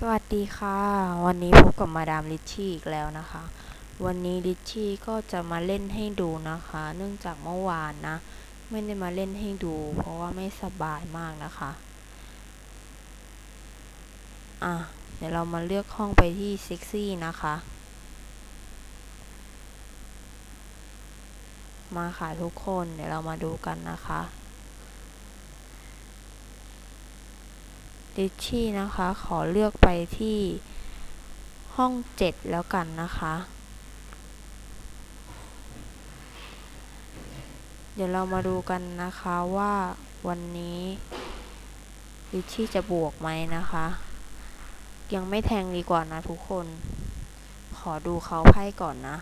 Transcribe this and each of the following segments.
สวัสดีค่ะ วันนี้พบกับมาดามลิชชี่อีกแล้วนะคะ วันนี้ลิชชี่ก็จะมาเล่นให้ดูนะคะ เนื่องจากเมื่อวานนะ ไม่ได้มาเล่นให้ดู เพราะว่าไม่สบายมากนะคะ อะ เดี๋ยวเรามาเลือกห้องไปที่เซ็กซี่นะคะ มาค่ะทุกคน เดี๋ยวเรามาดูกันนะคะ ลิชชี่นะคะ ขอเลือกไปที่ห้องเจ็ดแล้วกันนะคะ เดี๋ยวเรามาดูกันนะคะว่าวันนี้ลิชชี่จะบวกไหมนะคะ ยังไม่แทงดีกว่านะทุกคน ขอดูเขาไพ่ก่อนนะ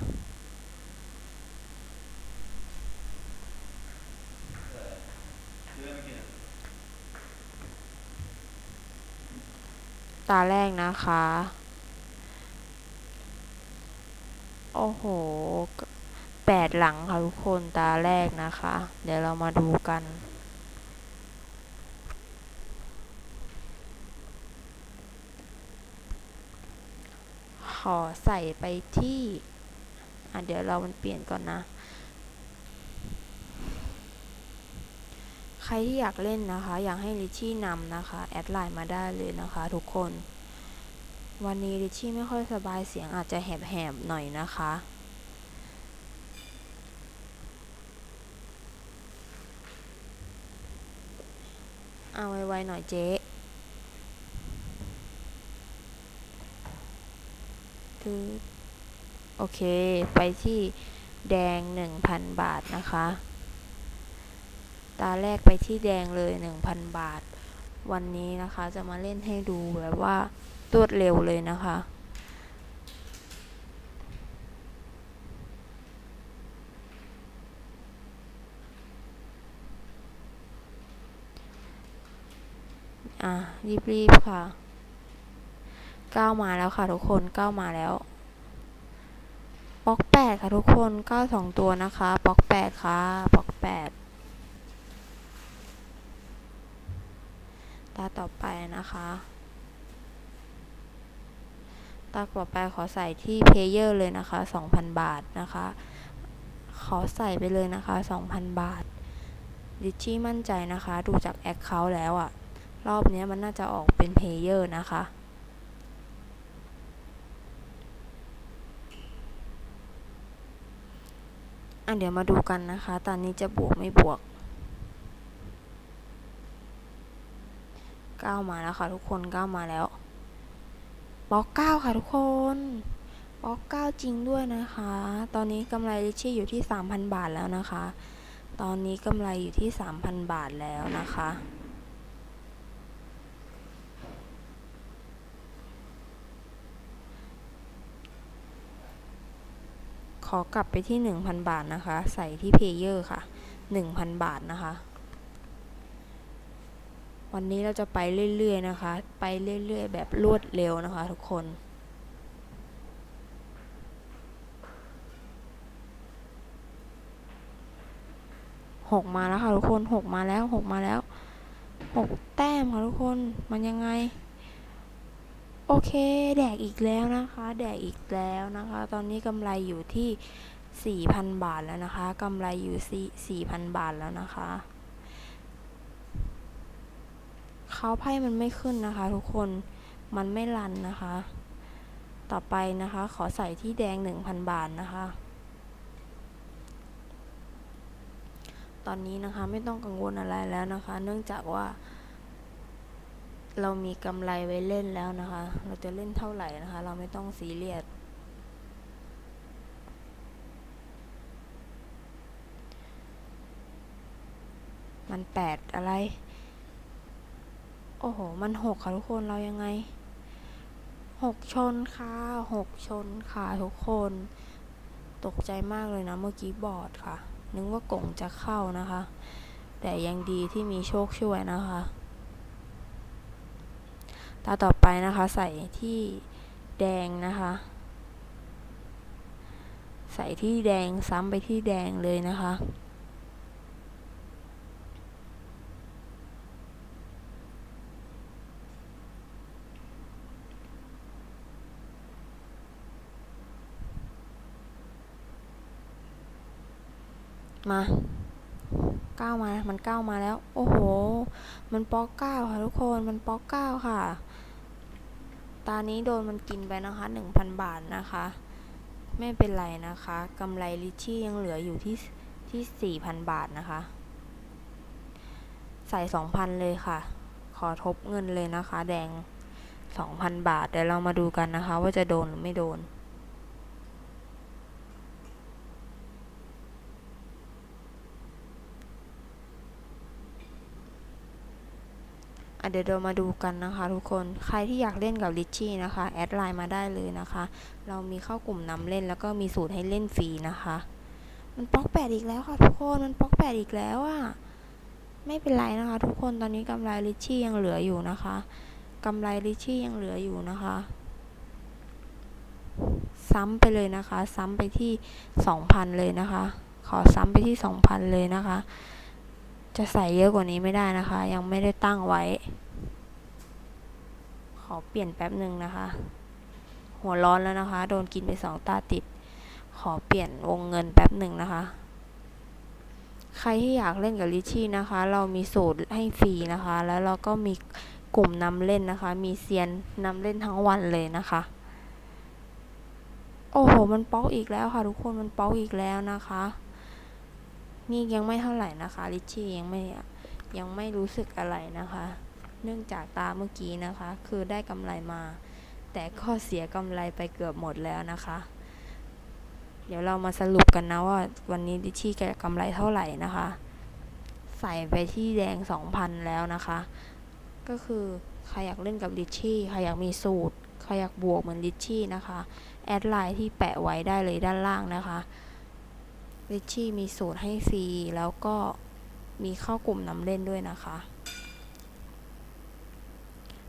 ตาแรกนะคะ โอ้โหแปดหลังค่ะทุกคนตาแรกนะคะ เดี๋ยวเรามาดูกันขอใส่ไปที่ อะเดี๋ยวเรามันเปลี่ยนก่อนนะ ใค รที่อยากเล่นนะคะ อยากให้ลิชี่นำนะคะ แอดไลน์มาได้เลยนะคะทุกคน วันนี้ลิชี่ไม่ค่อยสบายเสียงอาจจะแหบๆหน่อยนะคะเอาไวๆหน่อยเจ๊ตึ๊ดโอเค ไปที่แดง 1,000 บาทนะคะ ตาแรกไปที่แดงเลย 1,000 บาท วันนี้นะคะจะมาเล่นให้ดูแบบว่ารวดเร็วเลยนะคะ อะ รีบ ๆ ค่ะก้าวมาแล้วค่ะทุกคนก้าวมาแล้วบล็อกแปดค่ะทุกคนก้าวสองตัวนะคะบล็อกแปดค่ะบล็อกแปดตาต่อไปนะคะ ตาต่อไปขอใส่ที่เพเยอร์เลยนะคะ 2,000 บาทนะคะ ขอใส่ไปเลยนะคะ 2,000 บาท ดิชี่มั่นใจนะคะ ดูจากแอคเคาท์แล้วอะรอบนี้มันน่าจะออกเป็นเพเยอร์นะคะอะเดี๋ยวมาดูกันนะคะ ตอนนี้จะบวกไม่บวก ก้ามาแล้วค่ะทุกคนก้ามาแล้วบล็อกเก้าค่ะทุกคนบล็อกเก้าจริงด้วยนะคะ ตอนนี้กำไรลิชี่อยู่ที่3,000บาทแล้วนะคะ ตอนนี้กำไรอยู่ที่3,000บาทแล้วนะคะขอกลับไปที่ 1,000 บาทนะคะ ใส่ที่เพเยอร์ค่ะ 1,000 บาทนะคะ วันนี้เราจะไปเรื่อยๆนะคะ ไปเรื่อยๆแบบรวดเร็วนะคะ ทุกคนหกมาแล้วค่ะทุกคนหกมาแล้วหกมาแล้วหกแต้มค่ะทุกคนมันยังไง โอเค แดกอีกแล้วนะคะ แดกอีกแล้วนะคะ ตอนนี้กำไรอยู่ที่4,000บาทแล้วนะคะกำไรอยู่4,000บาทแล้วนะคะ เขาไพ่มันไม่ขึ้นนะคะ ทุกคนมันไม่รันนะคะ ต่อไปนะคะ ขอใส่ที่แดง 1,000 บาทนะคะ ตอนนี้นะคะไม่ต้องกังวลอะไรแล้วนะคะ เนื่องจากว่า เรามีกำไรไว้เล่นแล้วนะคะ เราจะเล่นเท่าไหร่นะคะ เราไม่ต้องซีเรียสมันแปดอะไร โอ้โห มันหกค่ะทุกคนเรายังไงหกชนค่ะหกชนค่ะทุกคน ตกใจมากเลยนะเมื่อกี้บอดค่ะ นึกว่ากงจะเข้านะคะ แต่ยังดีที่มีโชคช่วยนะคะ ตาต่อไปนะคะใส่ที่แดงนะคะ ใส่ที่แดงซ้ำไปที่แดงเลยนะคะ มาเก้ามา มันเก้ามาแล้ว โอ้โห มันป๊อกเก้าค่ะทุกคน มันป๊อกเก้าค่ะ ตานี้โดนมันกินไปนะคะหนึ่งพันบาทนะคะ ไม่เป็นไรนะคะกำไรลิชชี่ยังเหลืออยู่ที่ที่สี่พันบาทนะคะ ใส่สองพันเลยค่ะ ขอทบเงินเลยนะคะ แดงสองพันบาท เดี๋ยวเรามาดูกันนะคะ ว่าจะโดนหรือไม่โดน เดี๋ยวเรามาดูกันนะคะทุกคน ใครที่อยากเล่นกับลิชชี่นะคะ แอดไลน์มาได้เลยนะคะ เรามีเข้ากลุ่มนำเล่นแล้วก็มีสูตรให้เล่นฟรีนะคะ มันป๊อกแปดอีกแล้วค่ะทุกคน มันป๊อกแปดอีกแล้วอะไม่เป็นไรนะคะ ทุกคน ตอนนี้กำไรลิชชี่ยังเหลืออยู่นะคะกำไรลิชชี่ยังเหลืออยู่นะคะ ซ้ำไปเลยนะคะ ซ้ำไปที่สองพันเลยนะคะ ขอซ้ำไปที่สองพันเลยนะคะ จะใส่เยอะกว่านี้ไม่ได้นะคะ ยังไม่ได้ตั้งไว้ ขอเปลี่ยนแป๊บหนึ่งนะคะ หัวร้อนแล้วนะคะ โดนกินไปสองตาติด ขอเปลี่ยนวงเงินแป๊บหนึ่งนะคะ ใครที่อยากเล่นกับลิชชี่นะคะ เรามีสูตรให้ฟรีนะคะ แล้วเราก็มีกลุ่มนำเล่นนะคะ มีเซียนนำเล่นทั้งวันเลยนะคะ โอ้โห มันป๊อกอีกแล้วค่ะ ทุกคนมันป๊อกอีกแล้วนะคะ นี่ยังไม่เท่าไหร่นะคะลิชชี่ยังไม่ยังไม่รู้สึกอะไรนะคะ เนื่องจากตาเมื่อกี้นะคะ คือได้กำไรมา แต่ก็เสียกำไรไปเกือบหมดแล้วนะคะ เดี๋ยวเรามาสรุปกันนะว่า วันนี้ลิชชี่จะกำไรเท่าไหร่นะคะ ใส่ไปที่แดง 2,000 แล้วนะคะ ก็คือใครอยากเล่นกับลิชชี่ใครอยากมีสูตรใครอยากบวกเหมือนลิชชี่นะคะ แอดไลน์ที่แปะไว้ได้เลยด้านล่างนะคะ ลิชชี่มีสูตรให้ฟรี แล้วก็มีเข้ากลุ่มนำเล่นด้วยนะคะ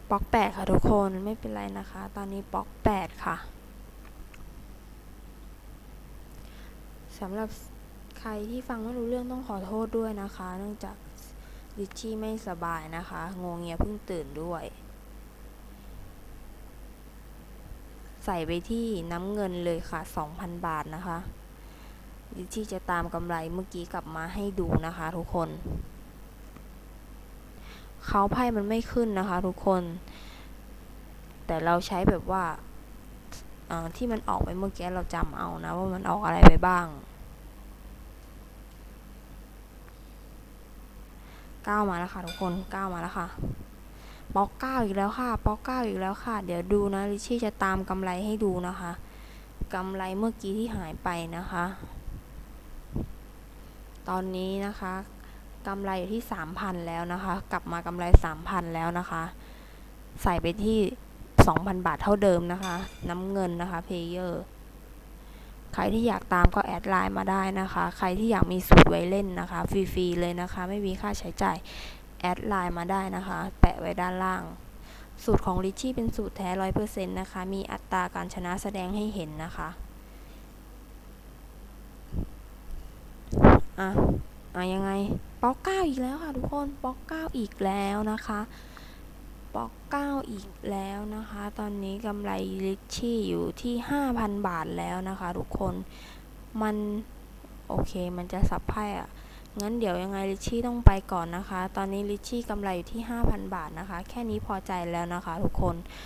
ป๊อกแปดค่ะทุกคนไม่เป็นไรนะคะ ตอนนี้ป๊อกแปดค่ะสำหรับใครที่ฟังไม่รู้เรื่องต้องขอโทษด้วยนะคะ เนื่องจากลิชชี่ไม่สบายนะคะงงเงียเพิ่งตื่นด้วย ใส่ไปที่น้ำเงินเลยค่ะ 2,000 บาทนะคะ ลิชชี่จะตามกำไรเมื่อกี้กลับมาให้ดูนะคะทุกคน เขาไพ่มันไม่ขึ้นนะคะทุกคน แต่เราใช้แบบว่าที่มันออกไปเมื่อกี้เราจำเอานะว่ามันออกอะไรไปบ้างก้ามาแล้วค่ะทุกคนก้ามาแล้วค่ะป๊อกเก้าอีกแล้วค่ะป๊อกเก้าอีกแล้วค่ะ เดี๋ยวดูนะลิชชี่จะตามกำไรให้ดูนะคะกำไรเมื่อกี้ที่หายไปนะคะ ตอนนี้นะคะกำไรอยู่ที่สามพันแล้วนะคะ กลับมากำไรสามพันแล้วนะคะ ใส่ไปที่สองพันบาทเท่าเดิมนะคะ น้ำเงินนะคะเพเยอร์ใครที่อยากตามก็แอดไลน์มาได้นะคะ ใครที่อยากมีสูตรไว้เล่นนะคะ ฟรีๆเลยนะคะ ไม่มีค่าใช้จ่าย แอดไลน์มาได้นะคะ แปะไว้ด้านล่าง สูตรของลิชชี่เป็นสูตรแท้ร้อยเปอร์เซ็นต์นะคะ มีอัตราการชนะแสดงให้เห็นนะคะ อะอะยังไงป๊อกเก้าอีกแล้วค่ะทุกคนป๊อกเก้าอีกแล้วนะคะป๊อกเก้าอีกแล้วนะคะ ตอนนี้กำไรลิชชี่อยู่ที่ห้าพันบาทแล้วนะคะทุกคนมันโอเคมันจะสับไพ่อะงั้นเดี๋ยวยังไงลิชชี่ต้องไปก่อนนะคะ ตอนนี้ลิชชี่กำไรอยู่ที่ 5,000 บาทนะคะ แค่นี้พอใจแล้วนะคะทุกคน